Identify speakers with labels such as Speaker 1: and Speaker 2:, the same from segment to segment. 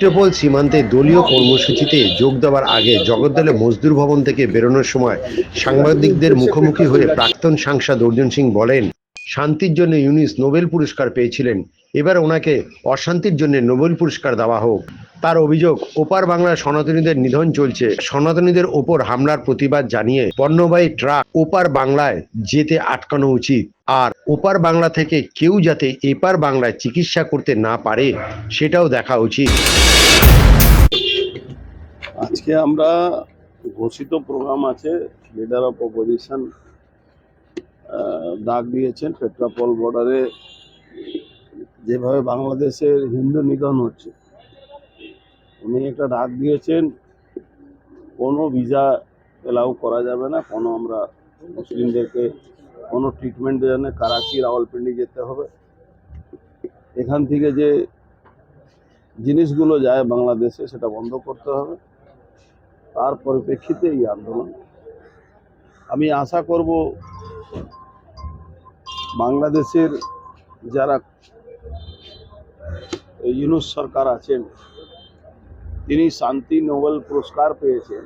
Speaker 1: পেট্রোপোল সীমান্তে দলীয় কর্মসূচিতে যোগ দেওয়ার আগে জগদ্দলে মজদুর ভবন থেকে বেরোনোর সময় সাংবাদিকদের মুখোমুখি হয়ে প্রাক্তন সাংসদ অর্জুন সিং বলেন, শান্তির জন্য ইউনিস নোবেল পুরস্কার পেয়েছিলেন, এবার ওনাকে অশান্তির জন্য নোবেল পুরস্কার দেওয়া হোক। তার অভিযোগ, ওপার বাংলার সনাতনীদের নিধন চলছে। সনাতনীদের ওপর হামলার প্রতিবাদ জানিয়ে পণ্যবাহী ট্রাক ওপার বাংলায় যেতে আটকানো উচিত। ওপার বাংলা থেকে কেউ যাতে এপার বাংলায় চিকিৎসা করতে না পারে, সেটাও দেখা উচিত।
Speaker 2: আজকে আমরা ঘোষিত প্রোগ্রাম আছে লিডার অফ অপোজিশন ডাক দিয়েছেন পেট্রাপল বর্ডারে যেভাবে বাংলাদেশের হিন্দু নিধন হচ্ছে, উনি একটা ডাক দিয়েছেন, কোনো ভিসা এলাও করা যাবে না, কোনো আমরা মুসলিমদেরকে কোনো ট্রিটমেন্টের জন্য কারাচি রাওয়ালপিন্ডি যেতে হবে। এখান থেকে যে জিনিসগুলো যায় বাংলাদেশে, সেটা বন্ধ করতে হবে। তার পরিপ্রেক্ষিতে এই আন্দোলন। আমি আশা করব, বাংলাদেশের যারা ইউনুস সরকার আছেন, তিনি শান্তি নোবেল পুরস্কার পেয়েছেন।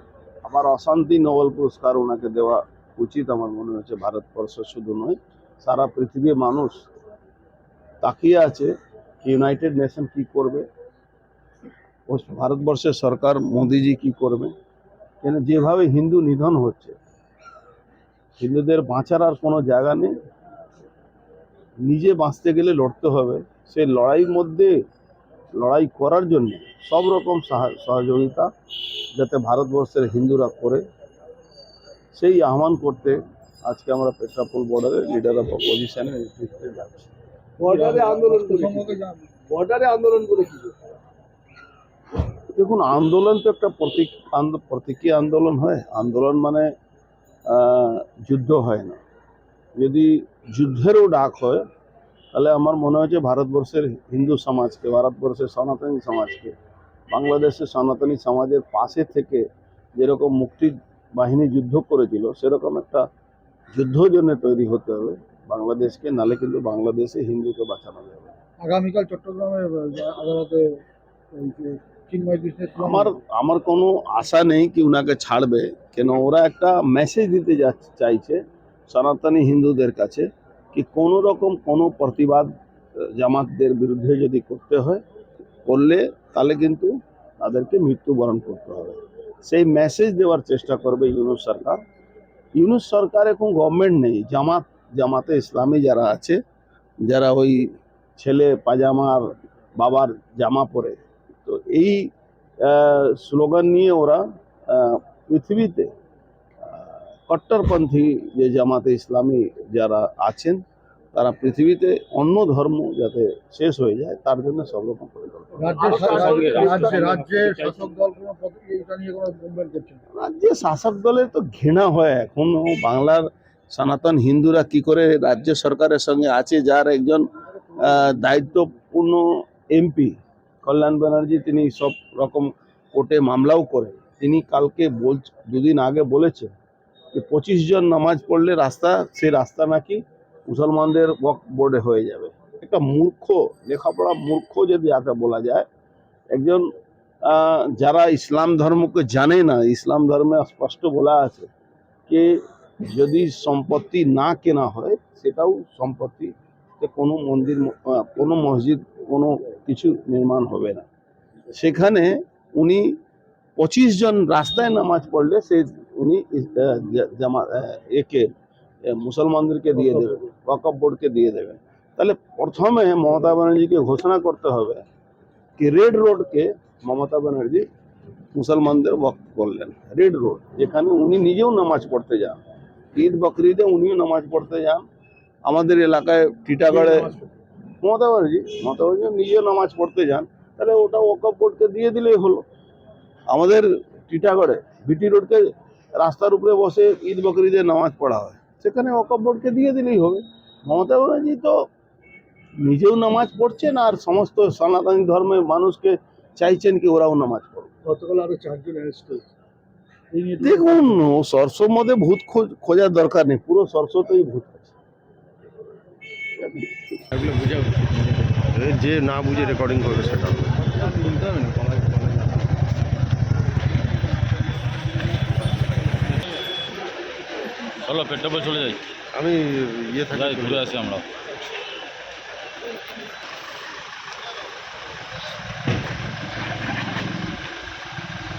Speaker 2: আমার অশান্তি নোবেল পুরস্কার ওনাকে দেওয়া উচিত আমার মনে হচ্ছে ভারতবর্ষ শুধু নয়, সারা পৃথিবীর মানুষ তাকিয়ে আছে ইউনাইটেড নেশন কি করবে ভারতবর্ষের সরকার মোদিজি কি করবে। কেন যেভাবে হিন্দু নিধন হচ্ছে, হিন্দুদের বাঁচার আর কোনো জায়গা নেই, নিজে বাঁচতে গেলে লড়তে হবে সেই লড়াইয়ের মধ্যে লড়াই করার জন্য সব রকম সাহা- সহযোগিতা যাতে ভারতবর্ষের হিন্দুরা করে। সেই আহ্বান করতে আজকে আমরা পেট্রাপোল বর্ডারে লিডার অফ অপোজিশনের নেতৃত্বে যাচ্ছি।
Speaker 3: বর্ডারে আন্দোলন বর্ডারে আন্দোলন করে কি
Speaker 2: দেখুন আন্দোলন তো একটা প্রতীক প্রতীকী আন্দোলন হয়। আন্দোলন মানে যুদ্ধ হয় না। যদি যুদ্ধেরও ডাক হয় তাহলে আমার মনে হয় যে ভারতবর্ষের হিন্দু সমাজকে ভারতবর্ষের সনাতনী সমাজকে বাংলাদেশের সনাতনী সমাজের পাশে থেকে যেরকম মুক্তি বাহিনী যুদ্ধ করেছিল সেরকম একটা যুদ্ধ জন্য তৈরি হতে হবে। বাংলাদেশকে নালে কিন্তু বাংলাদেশে হিন্দুকে বাঁচানো যাবে।
Speaker 3: আগামীকাল চট্টগ্রামে আদালতে
Speaker 2: আমার আমার কোনো আশা নেই কি উনাকে ছাড়বে। কেন ওরা একটা মেসেজ দিতে চাইছে সনাতনী হিন্দুদের কাছে কি কোনো রকম কোনো প্রতিবাদ জামাতদের বিরুদ্ধে যদি করতে হয় করলে তাহলে কিন্তু তাদেরকে মৃত্যুবরণ করতে হবে। সেই মেসেজ দেওয়ার চেষ্টা করবে ইউনুস সরকার। ইউনুস সরকার এখন গভর্নমেন্ট নেই, জামাত, জামাতে ইসলামী যারা আছে, যারা ওই ছেলে পাজামার বাবার জামা পরে। তো এই স্লোগান নিয়ে ওরা পৃথিবীতে কট্টরপন্থী যে জামাতে ইসলামী যারা আছেন তারা পৃথিবীতে অন্য ধর্ম যাতে শেষ হয়ে যায় তার জন্য সব রকম
Speaker 3: রাজ্যে শাসক
Speaker 2: দলের তো ঘৃণা হয়। এখনও বাংলার সনাতন হিন্দুরা কি করে রাজ্য সরকারের সঙ্গে আছে যার একজন দায়িত্বপূর্ণ এমপি কল্যাণ ব্যানার্জি তিনি সব রকম কোর্টে মামলাও করে তিনি কালকে বল দুদিন আগে বলেছে যে পঁচিশ জন নামাজ পড়লে রাস্তা সেই রাস্তা নাকি মুসলমানদের ওয়াকফ বোর্ডে হয়ে যাবে। একটা মূর্খ, লেখাপড়া মূর্খ যদি যাকে বলা যায়, একজন যারা ইসলাম ধর্মকে জানে না, ইসলাম ধর্মে স্পষ্ট বলা আছে যে যদি সম্পত্তি না কেনা হয়, সেটাও সম্পত্তিতে কোনো মন্দির, কোনো মসজিদ, কোনো কিছু নির্মাণ হবে না। সেখানে উনি পঁচিশ জন রাস্তায় নামাজ পড়লে সে উনি জামা একে মুসলমানদেরকে দিয়ে দেবেন ওয়াকফ বোর্ডকে দিয়ে দেবেন তাহলে প্রথমে মমতা ব্যানার্জিকে ঘোষণা করতে হবে কি রেড রোডকে মমতা ব্যানার্জি মুসলমানদের ওয়াকফ করলেন। রেড রোড যেখানে উনি নিজেও নামাজ পড়তে যান। ঈদ বকরিদে উনিও নামাজ পড়তে যান। আমাদের এলাকায় টিটাগড়ে মমতা ব্যানার্জি মমতা ব্যানার্জি নিজেও নামাজ পড়তে যান। তাহলে ওটা ওয়াকফ বোর্ডকে দিয়ে দিলেই হলো। আমাদের টিটাগড়ে বিটি রোডকে রাস্তার উপরে বসে ঈদ বকরিদে নামাজ পড়া হয়। সেখানে ওয়াকফ বোর্ডকে দিয়ে দিলেই হবে। মমতা ব্যানার্জি তো নিজেও নামাজ পড়ছেন আর সমস্ত সনাতনী ধর্মের মানুষকে চাইছেন কি ওরাও নামাজ পড়ুক।
Speaker 3: গতকাল আরও চারজন অ্যারেস্ট হয়েছে।
Speaker 2: দেখুন ও মধ্যে ভূত খোঁজ- খোঁজার দরকার নেই পুরো সরষতেই ভূত আছে
Speaker 1: যে না বুঝে রেকর্ডিং করবে সেটা
Speaker 4: চলো পেট্রোল চলে যাই
Speaker 1: আমি ইয়ে থাকি
Speaker 4: যাই ঘুরে আসি আমরা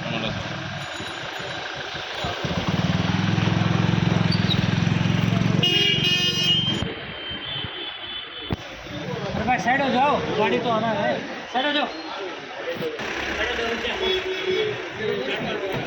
Speaker 4: কেমন আছো?
Speaker 5: अरे भाई साइड हो जाओ गाड़ी तो आना है साइड हो जाओ साइड हो जाओ नीचे।